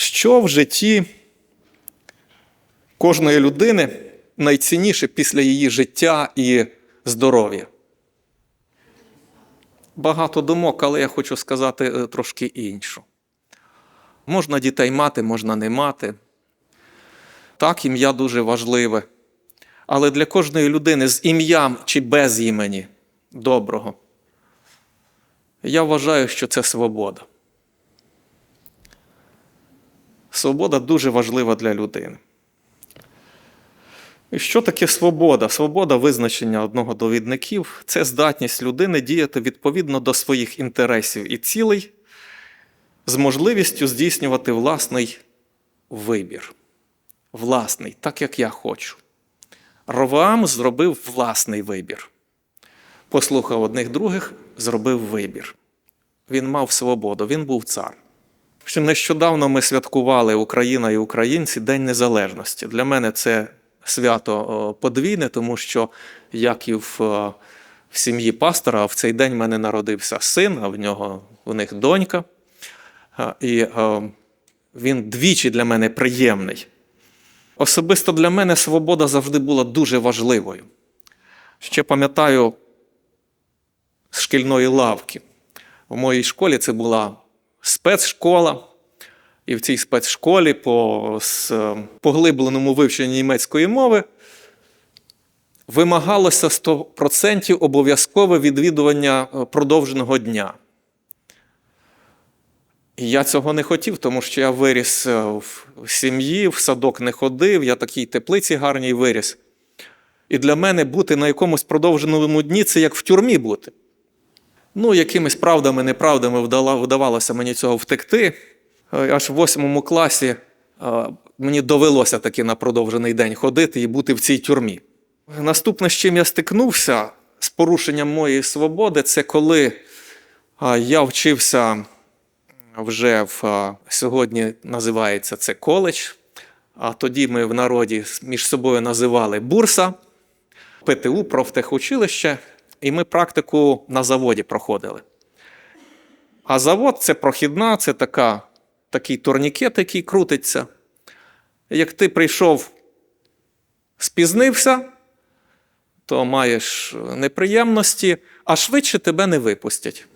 Що в житті кожної людини найцінніше після її життя і здоров'я? Багато думок, але я хочу сказати е, трошки іншу. Можна дітей мати, можна не мати. Так, ім'я дуже важливе. Але для кожної людини з ім'ям чи без імені доброго, я вважаю, що це свобода. Свобода дуже важлива для людини. І що таке свобода? Свобода визначення одного довідників це здатність людини діяти відповідно до своїх інтересів і цілей з можливістю здійснювати власний вибір. Власний, так як я хочу. Ровоам зробив власний вибір. Послухав одних других, зробив вибір. Він мав свободу, він був цар. Ще нещодавно ми святкували Україна і українці День Незалежності. Для мене це свято подвійне, тому що, як і в, в сім'ї пастора, в цей день в мене народився син, а в нього у них донька. І він двічі для мене приємний. Особисто для мене свобода завжди була дуже важливою. Ще пам'ятаю з шкільної лавки. В моїй школі це була спецшкола. І в цій спецшколі по поглибленому вивченню німецької мови вимагалося 100% обов'язкове відвідування е, продовженого дня. І я цього не хотів, тому що я виріс е, в сім'ї, в садок не ходив, я такій теплиці гарній виріс. І для мене бути на якомусь продовженому дні це як в тюрмі бути. Ну, якимись правдами, неправдами вдавалося мені цього втекти. Е, Аж в восьмому класі е, мені довелося таки на продовжений день ходити і бути в цій тюрмі. Наступне, з чим я стикнувся з порушенням моєї свободи, це коли е, я вчився вже в сьогодні називається це коледж. А тоді ми в народі між собою називали бурса, ПТУ, профтехучилище, і ми практику на заводі проходили. А завод це прохідна, це така, такий турнікет, який крутиться. Як ти прийшов, спізнився, то маєш неприємності, а швидше тебе не випустять.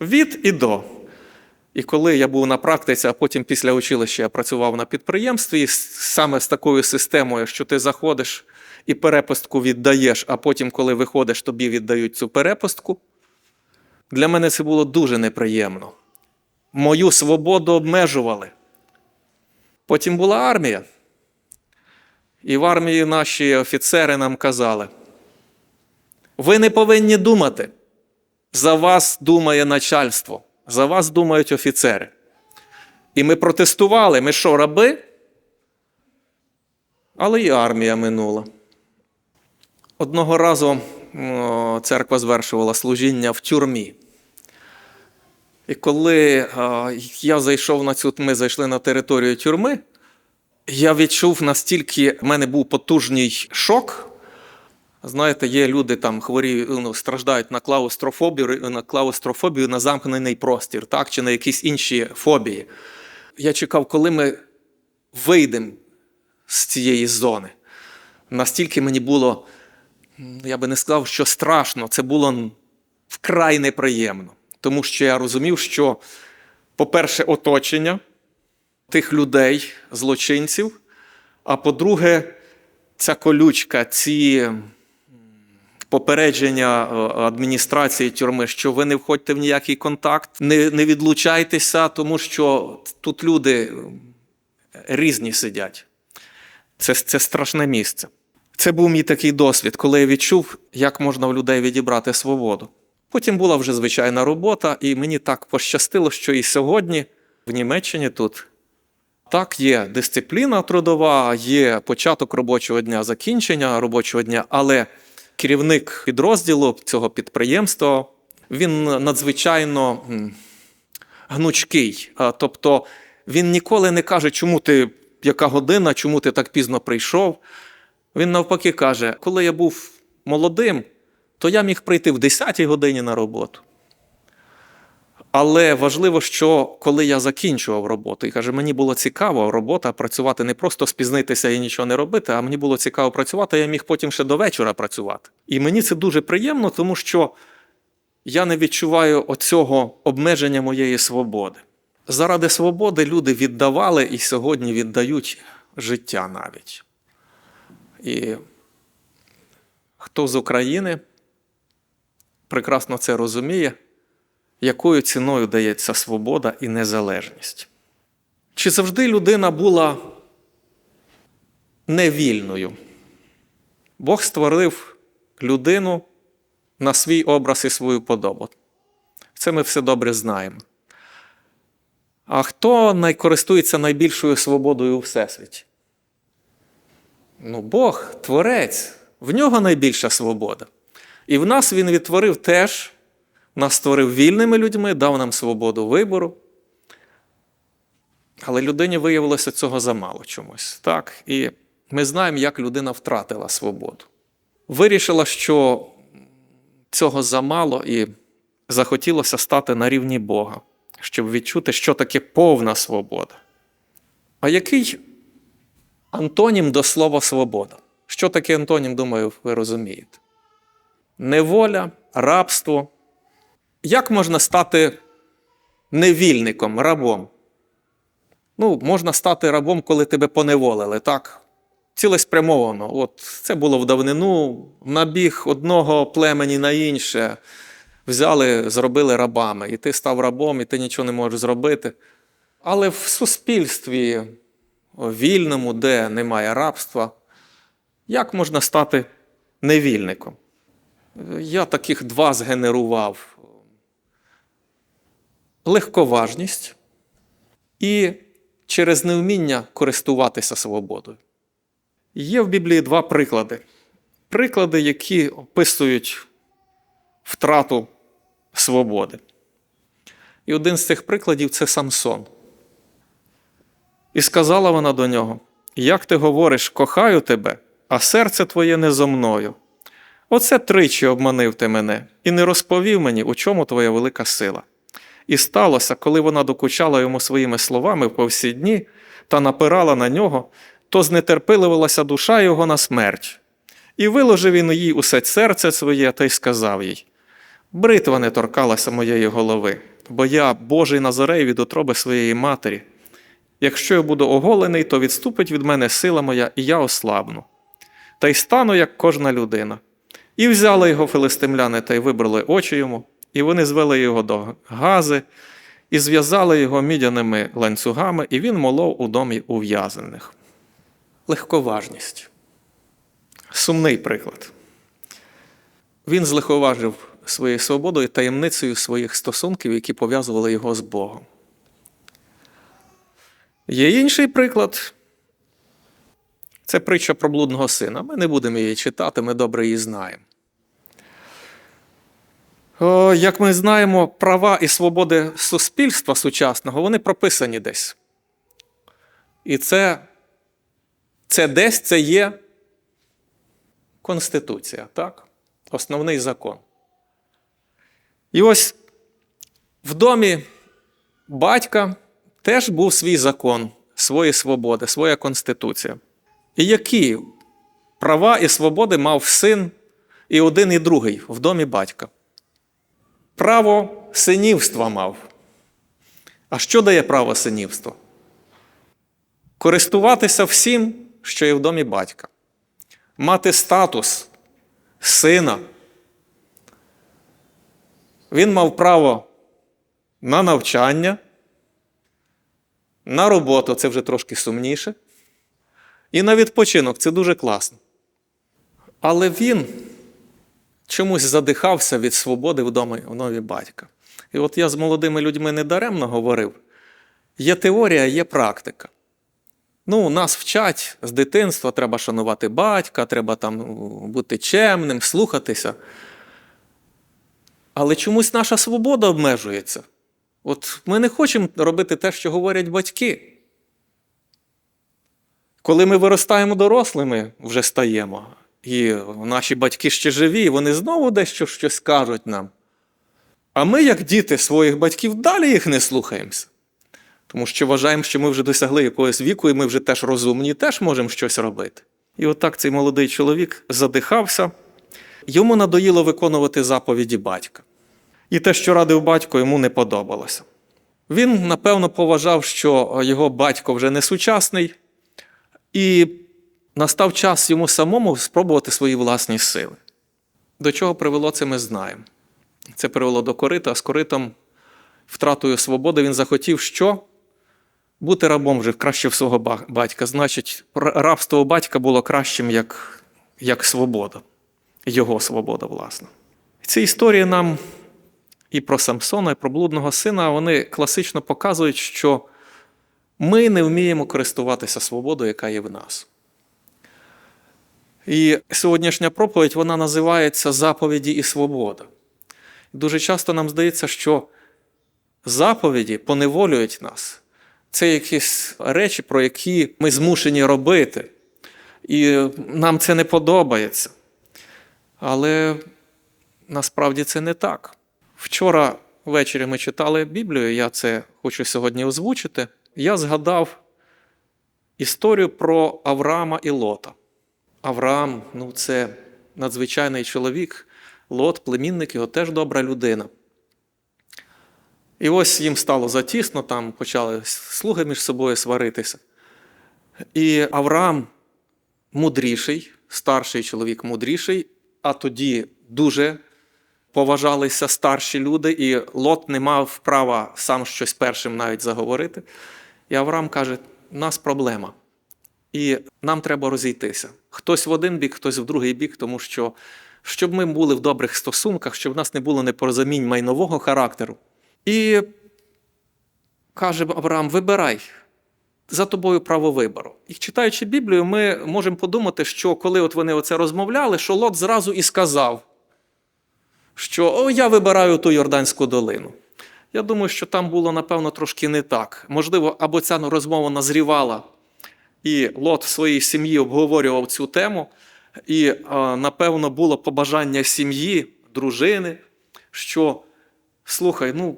Від і до. І коли я був на практиці, а потім після училища я працював на підприємстві, саме з такою системою, що ти заходиш і перепустку віддаєш, а потім, коли виходиш, тобі віддають цю перепустку, для мене це було дуже неприємно. Мою свободу обмежували. Потім була армія. І в армії наші офіцери нам казали: ви не повинні думати. За вас думає начальство, за вас думають офіцери. І ми протестували, ми що, раби? Але і армія минула. Одного разу церква звершувала служіння в тюрмі. І коли е, я зайшов на цю, ми зайшли на територію тюрми, я відчув настільки, в мене був потужний шок. Знаєте, є люди там хворі, ну, страждають на клаустрофобію, на клаустрофобію на замкнений простір, так, чи на якісь інші фобії. Я чекав, коли ми вийдемо з цієї зони. Настільки мені було, я би не сказав, що страшно, це було вкрай неприємно. Тому що я розумів, що, по-перше, оточення тих людей, злочинців, а по-друге, ця колючка, ці попередження е, адміністрації тюрми, що ви не входьте в ніякий контакт, не, не відлучайтеся, тому що тут люди різні сидять. Це, це страшне місце. Це був мій такий досвід, коли я відчув, як можна в людей відібрати свободу. Потім була вже звичайна робота, і мені так пощастило, що і сьогодні в Німеччині тут так є дисципліна трудова, є початок робочого дня, закінчення робочого дня, але керівник підрозділу цього підприємства він надзвичайно гнучкий. Тобто він ніколи не каже, чому ти яка година, чому ти так пізно прийшов. Він навпаки каже: коли я був молодим, то я міг прийти в 10-й годині на роботу. Але важливо, що коли я закінчував роботу, і каже, мені було цікаво робота працювати не просто спізнитися і нічого не робити, а мені було цікаво працювати, я міг потім ще до вечора працювати. І мені це дуже приємно, тому що я не відчуваю оцього обмеження моєї свободи. Заради свободи люди віддавали і сьогодні віддають життя навіть. І хто з України прекрасно це розуміє, якою ціною дається свобода і незалежність. Чи завжди людина була невільною? Бог створив людину на свій образ і свою подобу. Це ми все добре знаємо. А хто користується найбільшою свободою у Всесвіті? Ну, Бог, Творець, в нього найбільша свобода. І в нас він відтворив теж, нас створив вільними людьми, дав нам свободу вибору. Але людині виявилося цього замало чомусь. Так? І ми знаємо, як людина втратила свободу. Вирішила, що цього замало, і захотілося стати на рівні Бога, щоб відчути, що таке повна свобода. А який антонім до слова свобода? Що таке антонім, думаю, ви розумієте? Неволя, рабство. Як можна стати невільником, рабом? Ну, можна стати рабом, коли тебе поневолили, так? Цілеспрямовано. От це було в давнину, набіг одного племені на інше, взяли, зробили рабами, і ти став рабом, і ти нічого не можеш зробити. Але в суспільстві вільному, де немає рабства, як можна стати невільником? Я таких два згенерував: легковажність і через невміння користуватися свободою. Є в Біблії два приклади. Приклади, які описують втрату свободи. І один з цих прикладів це Самсон. І сказала вона до нього: Як ти говориш, кохаю тебе, а серце твоє не зо мною. Оце тричі обманив ти мене і не розповів мені, у чому твоя велика сила. І сталося, коли вона докучала йому своїми словами в повсі дні та напирала на нього, то знетерпиливалася душа його на смерть. І виложив він їй усе серце своє та й сказав їй: Бритва не торкалася моєї голови, бо я Божий Назарей від утроби своєї матері. Якщо я буду оголений, то відступить від мене сила моя, і я ослабну. Та й стану, як кожна людина. І взяли його филистимляни та й вибрали очі йому, і вони звели його до гази, і зв'язали його мідяними ланцюгами, і він молов у домі ув'язаних. Легковажність. Сумний приклад. Він злегковажив своєю свободою таємницею своїх стосунків, які пов'язували його з Богом. Є інший приклад. Це притча про блудного сина. Ми не будемо її читати, ми добре її знаємо. О, як ми знаємо, права і свободи суспільства сучасного вони прописані десь. І це, це десь це є Конституція, так? Основний закон. І ось в домі батька теж був свій закон, свої свободи, своя конституція. І які права і свободи мав син і один, і другий в домі батька? Право синівства мав. А що дає право синівства? Користуватися всім, що є в домі батька, мати статус сина. Він мав право на навчання, на роботу це вже трошки сумніше. І на відпочинок це дуже класно. Але він чомусь задихався від свободи в домі в нові батька. І от я з молодими людьми недаремно говорив: є теорія, є практика. Ну, нас вчать з дитинства, треба шанувати батька, треба там бути чемним, слухатися. Але чомусь наша свобода обмежується. От ми не хочемо робити те, що говорять батьки. Коли ми виростаємо дорослими, вже стаємо, і наші батьки ще живі, вони знову дещо щось кажуть нам. А ми, як діти своїх батьків, далі їх не слухаємося. Тому що вважаємо, що ми вже досягли якогось віку, і ми вже теж розумні, теж можемо щось робити. І отак цей молодий чоловік задихався, йому надоїло виконувати заповіді батька. І те, що радив батько, йому не подобалося. Він, напевно, поважав, що його батько вже не сучасний, і настав час йому самому спробувати свої власні сили. До чого привело це, ми знаємо. Це привело до корита, а з коритом, втратою свободи, він захотів що? Бути рабом вже краще в свого батька. Значить, рабство батька було кращим, як, як свобода, його свобода, власне. Ці історії нам і про Самсона, і про блудного сина, вони класично показують, що ми не вміємо користуватися свободою, яка є в нас. І сьогоднішня проповідь вона називається Заповіді і свобода. Дуже часто нам здається, що заповіді поневолюють нас. Це якісь речі, про які ми змушені робити. І нам це не подобається. Але насправді це не так. Вчора ввечері ми читали Біблію, я це хочу сьогодні озвучити. Я згадав історію про Авраама і Лота. Авраам ну, це надзвичайний чоловік, Лот, племінник його теж добра людина. І ось їм стало затісно, там почали слуги між собою сваритися. І Авраам мудріший, старший чоловік мудріший, а тоді дуже поважалися старші люди, і Лот не мав права сам щось першим навіть заговорити. І Авраам каже: у нас проблема. І нам треба розійтися. Хтось в один бік, хтось в другий бік, тому що щоб ми були в добрих стосунках, щоб в нас не було непорозумінь майнового характеру. І каже Авраам: вибирай, за тобою право вибору. І читаючи Біблію, ми можемо подумати, що коли от вони оце розмовляли, що Лот зразу і сказав, що о, я вибираю ту Йорданську долину. Я думаю, що там було, напевно, трошки не так. Можливо, або ця розмова назрівала, і Лот в своїй сім'ї обговорював цю тему, і, напевно, було побажання сім'ї, дружини, що слухай, ну,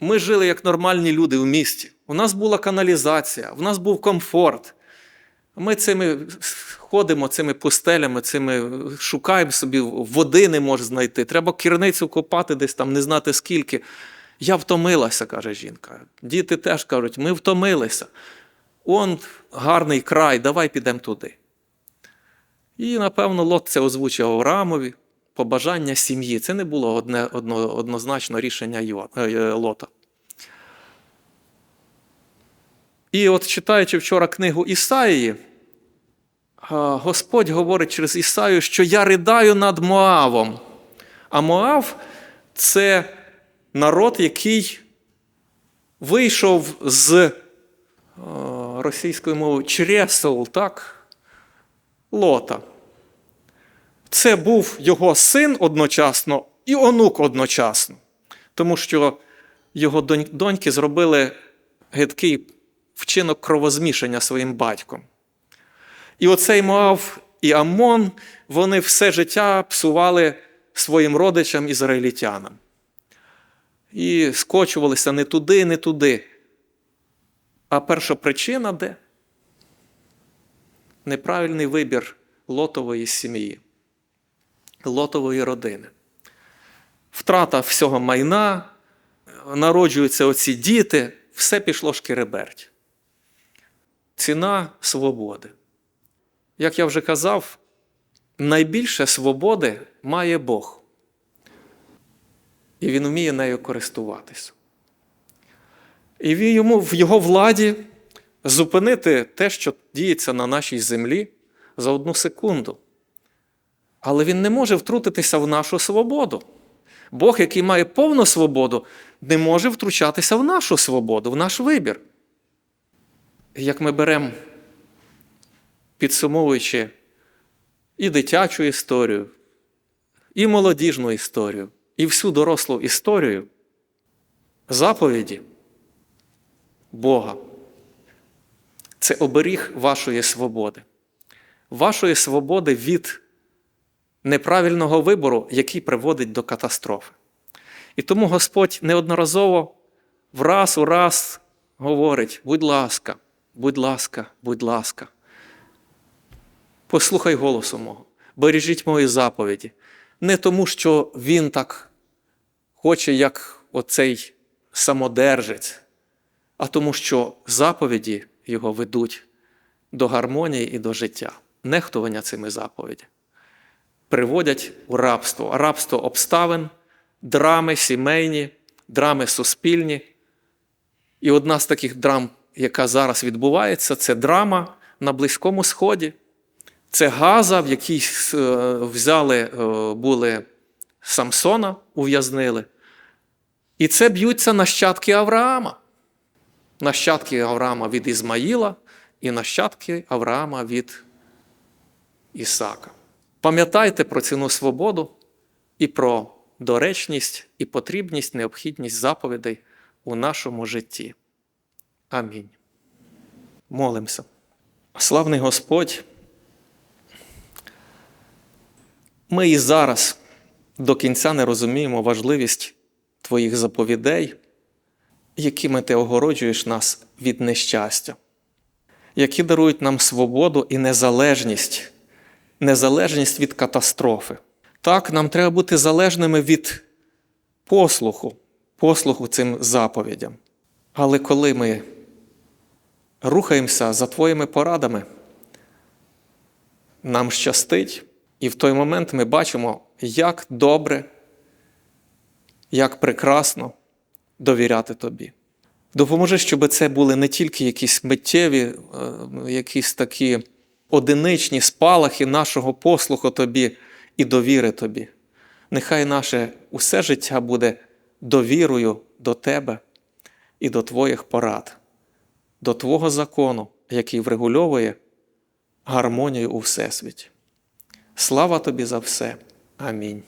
ми жили як нормальні люди в місті. У нас була каналізація, у нас був комфорт. Ми цими ходимо цими пустелями, цими шукаємо собі, води не можеш знайти. Треба керницю копати десь там, не знати скільки. Я втомилася, каже жінка. Діти теж кажуть, ми втомилися. Он гарний край, давай підемо туди. І, напевно, Лот це озвучив Авраамові, побажання сім'ї. Це не було одне, одно, однозначно рішення Йо- е, Лота. І от читаючи вчора книгу Ісаїї, Господь говорить через Ісаю, що я ридаю над Моавом. А Моав це народ, який вийшов з е, російською мовою чресел, так? Лота. Це був його син одночасно і онук одночасно, тому що його доньки зробили гидкий вчинок кровозмішання своїм батьком. І оцей Моав і Амон, вони все життя псували своїм родичам ізраїльтянам. І скочувалися не туди, не туди. А перша причина де? Неправильний вибір лотової сім'ї, лотової родини. Втрата всього майна, народжуються оці діти, все пішло шкереберть. Ціна свободи. Як я вже казав, найбільше свободи має Бог. І він вміє нею користуватися. І йому в його владі зупинити те, що діється на нашій землі за одну секунду. Але він не може втрутитися в нашу свободу. Бог, який має повну свободу, не може втручатися в нашу свободу, в наш вибір. Як ми беремо, підсумовуючи і дитячу історію, і молодіжну історію, і всю дорослу історію, заповіді Бога це оберіг вашої свободи, вашої свободи від неправильного вибору, який приводить до катастрофи. І тому Господь неодноразово враз у раз говорить: будь ласка, будь ласка, будь ласка. Послухай голосу мого, бережіть мої заповіді. Не тому, що він так хоче, як оцей самодержець, а тому, що заповіді його ведуть до гармонії і до життя. Нехтування цими заповіді приводять у рабство. Рабство обставин, драми сімейні, драми суспільні. І одна з таких драм, яка зараз відбувається, це драма на Близькому Сході. Це Газа, в якій е, взяли, е, були Самсона, ув'язнили. І це б'ються нащадки Авраама. Нащадки Авраама від Ізмаїла і нащадки Авраама від Ісака. Пам'ятайте про ціну свободу і про доречність і потрібність, необхідність заповідей у нашому житті. Амінь. Молимося. Славний Господь. Ми і зараз до кінця не розуміємо важливість Твоїх заповідей, якими ти огороджуєш нас від нещастя, які дарують нам свободу і незалежність, незалежність від катастрофи. Так, нам треба бути залежними від послуху, послуху цим заповідям. Але коли ми рухаємося за Твоїми порадами, нам щастить, і в той момент ми бачимо, як добре, як прекрасно довіряти Тобі. Допоможи, щоб це були не тільки якісь миттєві, е, якісь такі одиничні спалахи нашого послуху Тобі і довіри Тобі. Нехай наше усе життя буде довірою до Тебе і до Твоїх порад, до Твого закону, який врегульовує гармонію у Всесвіті. Слава тобі за все. Амінь.